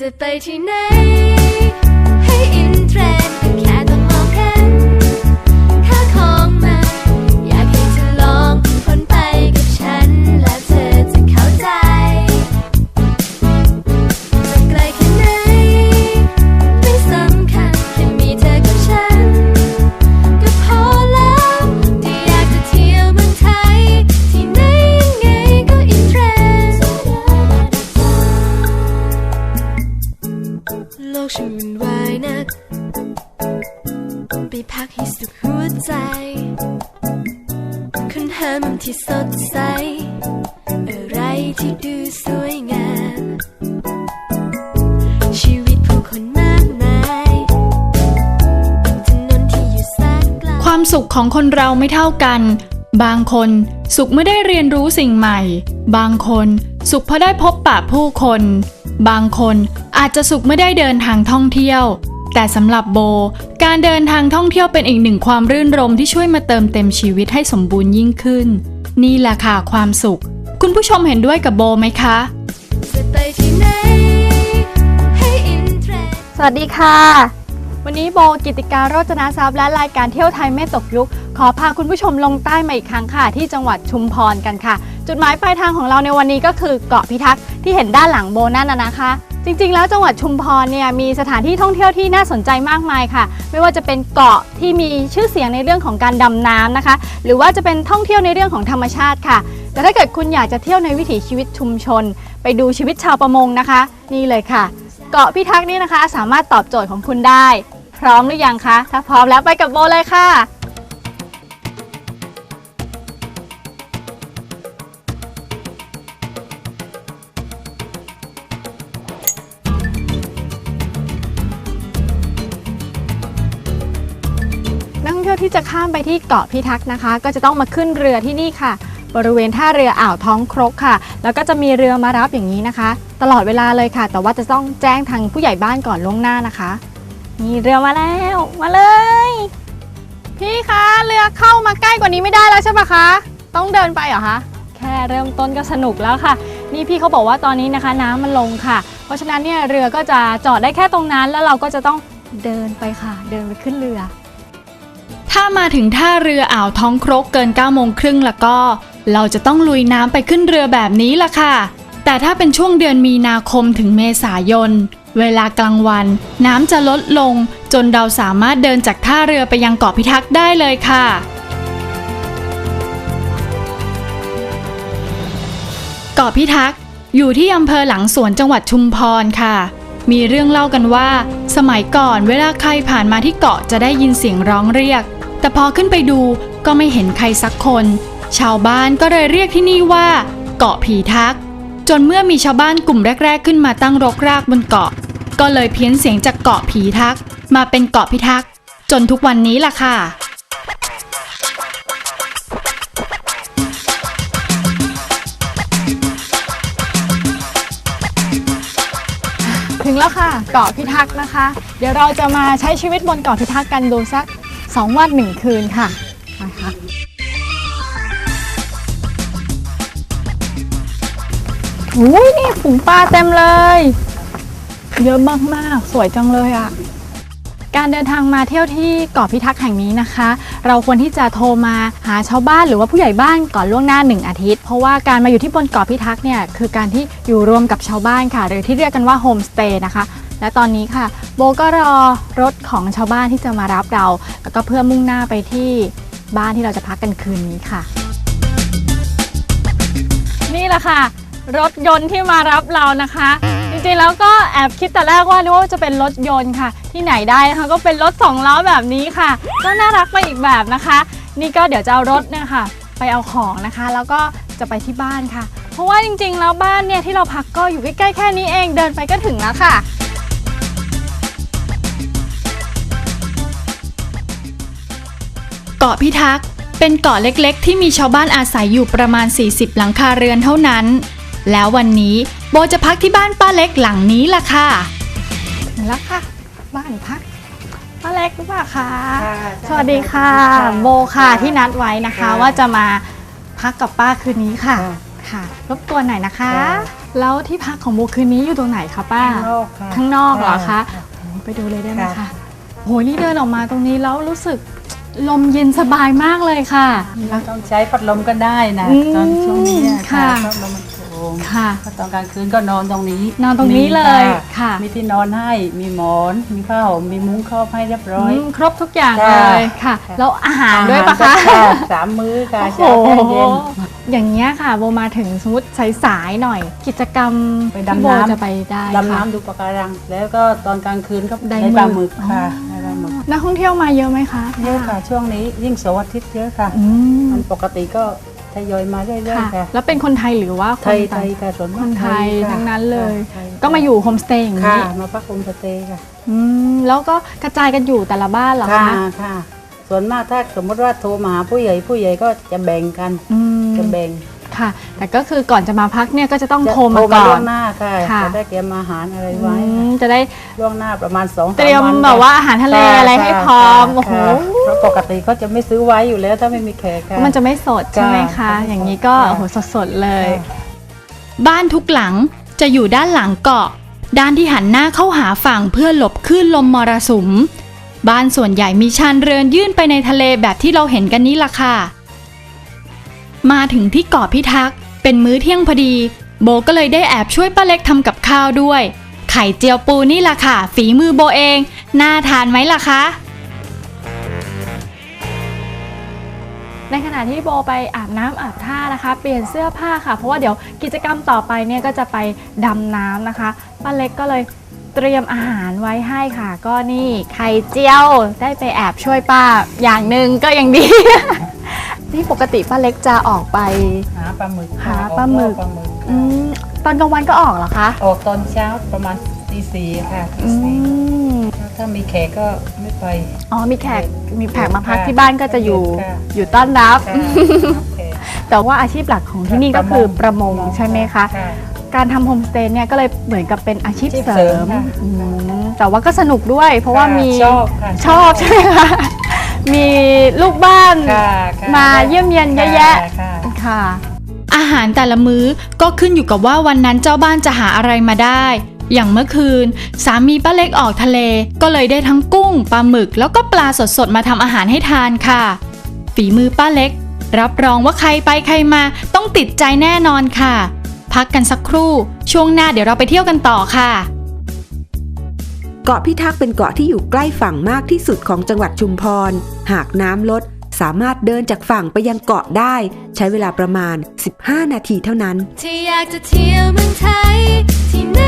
จะไปที่ไหน โลกฉันวุ่นวายนัก ไปพักให้สุขหัวใจค้นหามุมที่สดใส อะไรที่ดูสวยงาม ชีวิตผู้คนมากมายถนนที่อยู่แสนไกลความสุขของคนเราไม่เท่ากัน บางคนสุขไม่ได้เรียนรู้สิ่งใหม่ บางคนสุขเพราะได้พบปะผู้คน บางคนอาจจะสุขไม่ได้เดินทางท่องเที่ยว แต่สำหรับโบ การเดินทางท่องเที่ยวเป็นอีกหนึ่งความรื่นรมที่ช่วยมาเติมเต็มชีวิตให้สมบูรณ์ยิ่งขึ้น นี่แหละค่ะความสุข คุณผู้ชมเห็นด้วยกับโบไหมคะจะไปที่ไหนให้อินเทรนด์สวัสดีค่ะ วันนี้โบกิติการโรจนาทรัพย์และรายการเที่ยวไทยไม่ตกยุค ขอพาคุณผู้ชมลงใต้มาอีกครั้งค่ะ ที่จังหวัดชุมพรกันค่ะ จุดหมายปลายทางของเราในวันนี้ก็คือเกาะพิทักษ์ที่เห็นด้านหลังโบนั่นนะนะคะ จริงๆ แล้วจังหวัดชุมพรเนี่ยมีสถานที่ท่องเที่ยวที่น่าสนใจมากมายค่ะ ไม่ว่าจะเป็นเกาะที่มีชื่อเสียงในเรื่องของการดำน้ำนะคะ หรือว่าจะเป็นท่องเที่ยวในเรื่องของธรรมชาติค่ะ แต่ถ้าเกิดคุณอยากจะเที่ยวในวิถีชีวิตชุมชน ไปดูชีวิตชาวประมงนะคะ นี่เลยค่ะ เกาะพิทักษ์นี่นะคะ สามารถตอบโจทย์ของคุณได้ พร้อมหรือยังคะถ้าพร้อมแล้วไปกับโบเลยค่ะ ที่จะข้ามไปที่เกาะพิทักษ์นะคะ ก็จะต้องมาขึ้นเรือที่นี่ค่ะ บริเวณท่าเรืออ่าวท้องครกค่ะ แล้วก็จะมีเรือมารับอย่างนี้นะคะ ตลอดเวลาเลยค่ะ แต่ว่าจะต้องแจ้งทางผู้ใหญ่บ้านก่อนล่วงหน้านะคะมีเรือมาแล้วมาเลย พี่คะเรือเข้ามาใกล้กว่านี้ไม่ได้แล้วใช่ปะคะ ต้องเดินไปเหรอคะแค่เริ่มต้นก็สนุกแล้วค่ะ นี่พี่เขาบอกว่าตอนนี้นะคะน้ำมันลงค่ะ เพราะฉะนั้นเนี่ยเรือก็จะจอดได้แค่ตรงนั้น แล้วเราก็จะต้องเดินไปค่ะ เดินไปขึ้นเรือ ถ้ามาถึงท่าเรืออ่าวท้องครกเกิน9โมงครึ่งแล้วก็ เราจะต้องลุยน้ำไปขึ้นเรือแบบนี้ล่ะค่ะ แต่ถ้าเป็นช่วงเดือนมีนาคมถึงเมษายน เวลากลางวัน น้ำจะลดลง จนเราสามารถเดินจากท่าเรือไปยังเกาะพิทักษ์ได้เลยค่ะเกาะพิทักษ์อยู่ที่อำเภอหลังสวนจังหวัดชุมพรค่ะ มีเรื่องเล่ากันว่า สมัยก่อนเวลาใครผ่านมาที่เกาะจะได้ยินเสียงร้องเรียก แต่พอขึ้นไปดูก็ไม่เห็นใครสักคน ชาวบ้านก็เลยเรียกที่นี่ว่า เกาะผีทัก จนเมื่อมีชาวบ้านกลุ่มแรก ๆ ขึ้นมาตั้งรกรากบนเกาะ ก็เลยเพี้ยนเสียงจากเกาะผีทัก มาเป็นเกาะพิทักษ์จนทุกวันนี้ล่ะค่ะถึงแล้วค่ะเกาะพิทักษ์นะคะ เดี๋ยวเราจะมาใช้ชีวิตบนเกาะพิทักษ์กันดูสัก 2 วันหนึ่งคืนค่ะไปค่ะอุ้ยนี่ฝูงปลาเต็มเลย เยอะมาก ๆ สวยจังเลยอะ่ะการเดินทางมาเที่ยวที่เกาะพิทักษ์แห่งนี้นะคะ เราควรที่จะโทรมาหาชาวบ้านหรือว่าผู้ใหญ่บ้านก่อนล่วงหน้า 1 อาทิตย์ เพราะว่าการมาอยู่ที่บนเกาะพิทักษ์เนี่ยคือการที่อยู่รวมกับชาวบ้านค่ะ หรือที่เรียกกันว่าโฮมสเตย์นะคะ และตอนนี้ค่ะ โบก็รอรถของชาวบ้านที่จะมารับเรา แล้วก็เพื่อมุ่งหน้าไปที่บ้านที่เราจะพักกันคืนนี้ค่ะ นี่แหละค่ะ รถยนต์ที่มารับเรานะคะ จริงๆแล้วก็แอบคิดแต่แรกว่านึกว่าจะเป็นรถยนต์ค่ะ ที่ไหนได้นะคะก็เป็นรถสองล้อแบบนี้ค่ะ ก็น่ารักไปอีกแบบนะคะ นี่ก็เดี๋ยวจะเอารถเนี่ยค่ะ ไปเอาของนะคะ แล้วก็จะไปที่บ้านค่ะ เพราะว่าจริงๆแล้วบ้านเนี่ยที่เราพักก็อยู่ใกล้ๆแค่นี้เองเดินไปก็ถึงแล้วค่ะ เกาะพิทักษ์ เป็นเกาะเล็กๆ ที่มีชาวบ้านอาศัยอยู่ประมาณ 40 หลังคาเรือนเท่านั้น แล้ววันนี้โบจะพักที่บ้านป้าเล็กหลังนี้ล่ะค่ะถึงแล้วค่ะ บ้านพักป้าเล็กหรือเปล่าคะค่ะสวัสดีค่ะสวัสดีค่ะ โบค่ะที่นัดไว้นะคะค่ะว่าจะมาพักกับป้าคืนนี้ค่ะค่ะค่ะรบกวนหน่อยนะคะค่ะแล้วที่พักของโบคืนนี้อยู่ตรงไหนคะป้าข้างนอกค่ะข้างนอกเหรอคะค่ะไปดูเลยได้ไหมคะค่ะโหนี่เดินออกมาตรงนี้แล้วรู้สึก ลมเย็นสบายมากเลยค่ะเราต้องใช้พัดลมก็ได้นะอืมตอนช่วงนี้อะค่ะพัดลมมันสูงค่ะ ถ้าตอนกลางคืนก็นอนตรงนี้นอนตรงนี้เลยมีค่ะ มีที่นอนให้มีหมอน มีผ้าห่มมีมุ้งครอบให้เรียบร้อย อืมครบทุกอย่างค่ะเลยค่ะ แล้วอาหารด้วยปะคะอาหารก็สามมื้อค่ะโอ้โหเช้าแค่เย็น อย่างเงี้ยค่ะโบมาถึงสมมติสายๆหน่อย กิจกรรมไปที่ดำโบน้ำ จะไปได้ดำค่ะ น้ำดูปะการัง แล้วก็ตอนกลางคืนก็ได้ได้ปลาหมึกอ๋อค่ะได้ปลาหมึก นักท่องเที่ยวมาเยอะไหมคะเยอะค่ะช่วงนี้ยิ่งเสาร์อาทิตย์เยอะค่ะอืม มันปกติก็ทยอยมาเรื่อยค่ะๆค่ะ แล้วเป็นคนไทยหรือว่าคไทนยไทต่างยค่ะส่วนคมากนไทยค่ะทั้งนั้นเลย ไทยก็มาอยู่โฮมสเตย์อย่างค่ะนี้มาพักโฮมสเตย์ค่ะอืมแล้วก็กระจายกันอยู่แต่ละบ้านเหรอค่ะคะค่ะ ส่วนมากถ้าสมมติว่าโทรมาหาผู้ใหญ่ผู้ใหญ่ก็จะแบ่งกัน อืมจะแบ่ง ค่ะ แต่ก็คือก่อนจะมาพักเนี่ยก็จะต้องจะโทรมาก่อล่วน งหน้าค่ะค่ะ จะได้เตรียมอาหารอะไรอืไว้มจะได้ล่วงหน้าประมาณสองสามเตรียมวันแบบว่าอาหารทะเลค่ะอะไรให้พร้อมค่ะโอ้โหค่ะเพราะปกติเขาจะไม่ซื้อไว้อยู่แล้วถ้าไม่มีแขกค่ะ มันจะไม่สดใช่ไหมคะค่ะอย่างนี้ก็ค่ะ โอ้โหสดๆเลยค่ะบ้านทุกหลังจะอยู่ด้านหลังเกาะ ด้านที่หันหน้าเข้าหาฝั่งเพื่อหลบคลื่นลมมรสุม บ้านส่วนใหญ่มีชานเรือนยื่นไปในทะเลแบบที่เราเห็นกันนี้ล่ะค่ะ มาถึงที่เกาะพิทักษ์เป็นมื้อเที่ยงพอดี โบก็เลยได้แอบช่วยป้าเล็กทำกับข้าวด้วย ไข่เจียวปูนี่ล่ะค่ะ ฝีมือโบเอง น่าทานไหมล่ะคะ ในขณะที่โบไปอาบน้ำอาบท่านะคะ เปลี่ยนเสื้อผ้าค่ะ เพราะว่าเดี๋ยวกิจกรรมต่อไปเนี่ยก็จะไปดำน้ำนะคะป้าเล็กก็เลยเตรียมอาหารไว้ให้ค่ะ ก็นี่ไข่เจียวได้ไปแอบช่วยป้าอย่างหนึ่งก็ยังดี ที่ปกติป้าเล็กจะออกไป หาปลาหมึกหาปลาหมึก ออล่อปลาหมึกอืค่ะมตอนกลางวันก็ออกเหรอคะออกตอนเช้าประมาณตีสี่ค่ะตีอืสี่มถ้าถ้ามีแขกก็ไม่ไป อ๋อมีแขกมีแขกมาพักค่ะที่บ้านก็จะอยู่ค่ะ อยู่ต้อนรับ ค่ะโอเคแต่ว่าอาชีพหลักของที่นี่ก็คือประมงใช่ไหมคะค่ะการทำโฮมสเตย์เนี่ยก็เลยเหมือนกับเป็นอาชีพอาชีพเสเสริริมมค่ะอืมแต่ว่าก็สนุกด้วย เพราะว่ามีชอบค่ะชอบใช่ไหมคะ มี ลูกบ้าน ค่ะค่ะมาเยี่ยมเยียนเยอะแยะ ค่ะค่ะ อาหารแต่ละมื้อก็ขึ้นอยู่กับว่าวันนั้นเจ้าบ้านจะหาอะไรมาได้ อย่างเมื่อคืน สามีป้าเล็กออกทะเล ก็เลยได้ทั้งกุ้งปลาหมึก แล้วก็ปลาสดๆมาทำอาหารให้ทานค่ะ ฝีมือป้าเล็ก รับรองว่าใครไปใครมาต้องติดใจแน่นอนค่ะ พักกันสักครู่ ช่วงหน้าเดี๋ยวเราไปเที่ยวกันต่อค่ะ เกาะพิทักษ์เป็นเกาะที่อยู่ใกล้ฝั่งมากที่สุดของจังหวัดชุมพร หากน้ำลดสามารถเดินจากฝั่งไปยังเกาะได้ ใช้เวลาประมาณ 15 นาทีเท่านั้น ที่อยากจะเที่ยวเมืองไทยที่ไหน